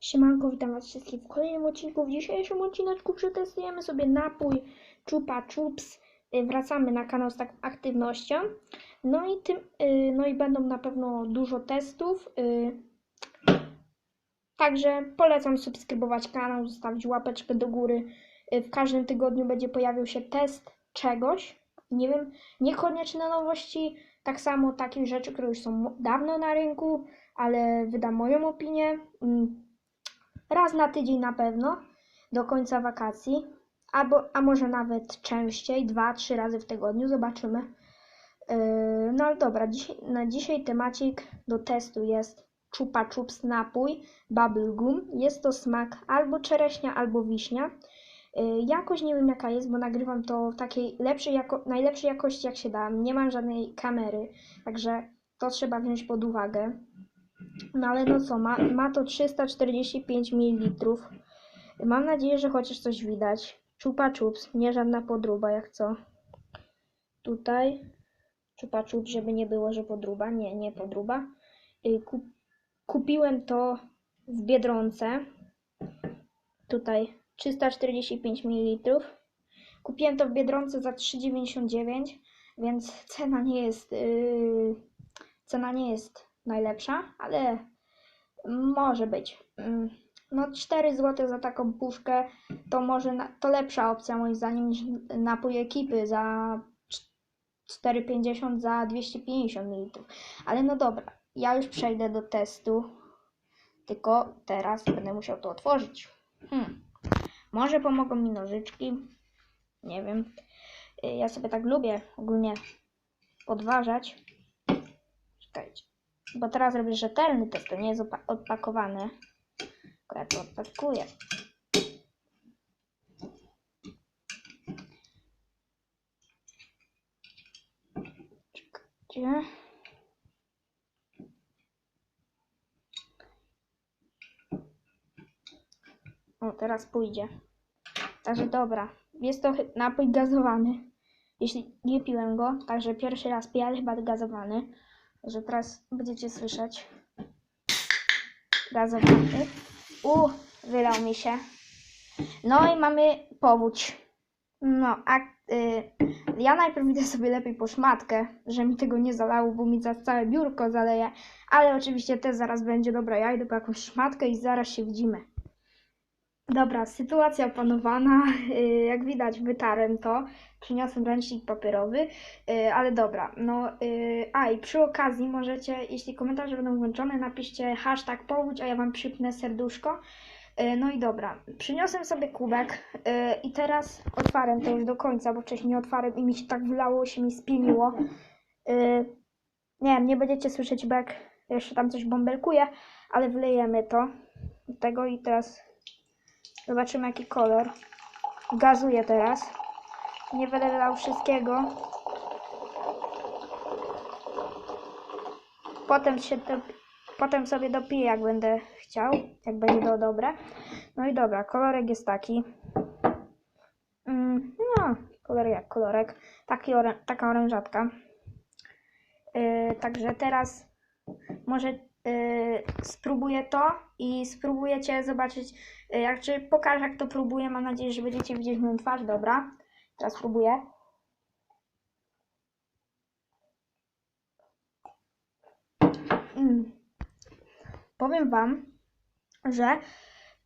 Siemanko, witam was wszystkich w kolejnym odcinku. W dzisiejszym odcineczku przetestujemy sobie napój Chupa Chups. Y, Wracamy na kanał z taką aktywnością. No i, tym, y, no i będą na pewno dużo testów. y. Także polecam subskrybować kanał, zostawić łapeczkę do góry. W każdym tygodniu będzie pojawił się test czegoś. Nie wiem, niekonieczne nowości, tak samo takich rzeczy, które już są dawno na rynku, ale wydam moją opinię. Raz na tydzień na pewno, do końca wakacji, albo, a może nawet częściej, dwa, trzy razy w tygodniu, zobaczymy. Yy, no ale dobra, dzisiaj, na dzisiaj temacik do testu jest Chupa Chups napój Bubble Gum. Jest to smak albo czereśnia, albo wiśnia. Yy, jakość nie wiem jaka jest, bo nagrywam to w takiej lepszej jako, najlepszej jakości jak się da. Nie mam żadnej kamery, także to trzeba wziąć pod uwagę. No ale no co, ma, ma to 345 ml. Mam nadzieję, że chociaż coś widać. Chupa chups, nie żadna podruba, jak co. Tutaj chupa chups, żeby nie było, że podruba. Nie, nie podruba. Y, Kup, kupiłem to w Biedronce. Tutaj 345 ml. Kupiłem to w Biedronce za 3,99, więc cena nie jest yy, cena nie jest najlepsza, ale może być. Mm, No 4 zł za taką puszkę to może na, to lepsza opcja moim zdaniem niż napój ekipy za cz- 4,50 za 250 ml. Ale no dobra, ja już przejdę do testu. Tylko teraz będę musiał to otworzyć. Hmm. Może pomogą mi nożyczki. Nie wiem. Y, Ja sobie tak lubię ogólnie podważać. Czekajcie. Bo teraz robię rzetelny test, to nie jest odpakowane. Tylko ja to odpakuję. Czekajcie. O, teraz pójdzie. Także dobra. Jest to napój gazowany. Jeśli nie piłem go, także pierwszy raz piję, ale chyba gazowany. Że teraz będziecie słyszeć. Gazowany. U, wylał mi się. No i mamy powódź. No, a y, ja najpierw idę sobie lepiej po szmatkę, że mi tego nie zalało, bo mi za całe biurko zaleje. Ale oczywiście też zaraz będzie. Dobra, ja idę po jakąś szmatkę i zaraz się widzimy. Dobra, sytuacja opanowana. Y, Jak widać, wytarłem to. Przyniosłem ręcznik papierowy, y, ale dobra. No, y, a i przy okazji możecie, jeśli komentarze będą włączone, napiszcie hashtag powódź, a ja wam przypnę serduszko. No i dobra, przyniosłem sobie kubek i teraz otwarłem to już do końca, bo wcześniej nie otwarłem i mi się tak wylało, się mi spieniło. Nie wiem, nie będziecie słyszeć, jak jeszcze tam coś bąbelkuje, ale wlejemy to do tego i teraz Zobaczymy jaki kolor. Gazuję teraz. Nie będę wylał wszystkiego. Potem się do, potem sobie dopiję jak będę chciał, jak będzie to dobre. No i dobra, kolorek jest taki. Mm, no, kolor jak kolorek. Taki orę, taka orężatka. Yy, także teraz może yy, spróbuję to i spróbujecie zobaczyć, yy, jak czy pokażę jak to próbuję. Mam nadzieję, że będziecie widzieć moją twarz. Dobra, teraz spróbuję. Mm. Powiem Wam, że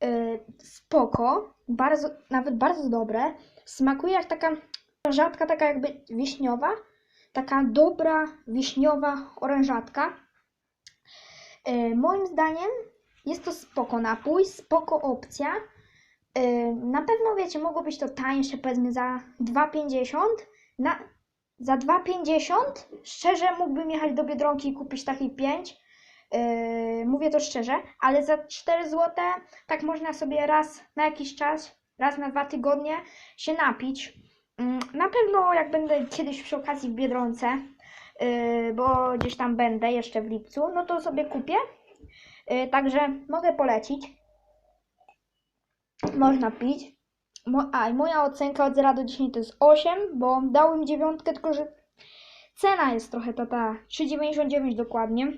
yy, spoko, bardzo, nawet bardzo dobre. Smakuje jak taka orężatka, taka jakby wiśniowa. Taka dobra, wiśniowa orężatka. Yy, moim zdaniem jest to spoko napój, spoko opcja. Yy, na pewno wiecie, mogło być to tańsze, powiedzmy za 2,50. Na, za 2,50 szczerze mógłbym jechać do Biedronki i kupić takich 5. Yy, mówię to szczerze, ale za 4 zł tak można sobie raz na jakiś czas, raz na dwa tygodnie się napić. Mm, Na pewno jak będę kiedyś przy okazji w Biedronce, bo gdzieś tam będę jeszcze w lipcu, no to sobie kupię. Yy, Także mogę polecić. Można pić. A, i moja ocenka od 0 do 10 to jest 8, bo dałem dziewiątkę, tylko że cena jest trochę ta, ta 3,99 dokładnie.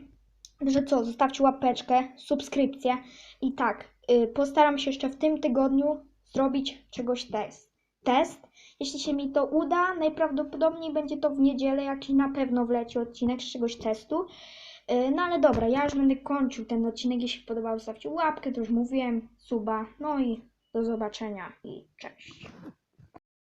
Także co, zostawcie łapeczkę, subskrypcję i tak, y, postaram się jeszcze w tym tygodniu zrobić czegoś test. Test. Jeśli się mi to uda, najprawdopodobniej będzie to w niedzielę, jakiś na pewno wleci odcinek z czegoś testu. Y, No ale dobra, ja już będę kończył ten odcinek. Jeśli podobał, zostawcie łapkę, to już mówiłem, suba. No i do zobaczenia i cześć.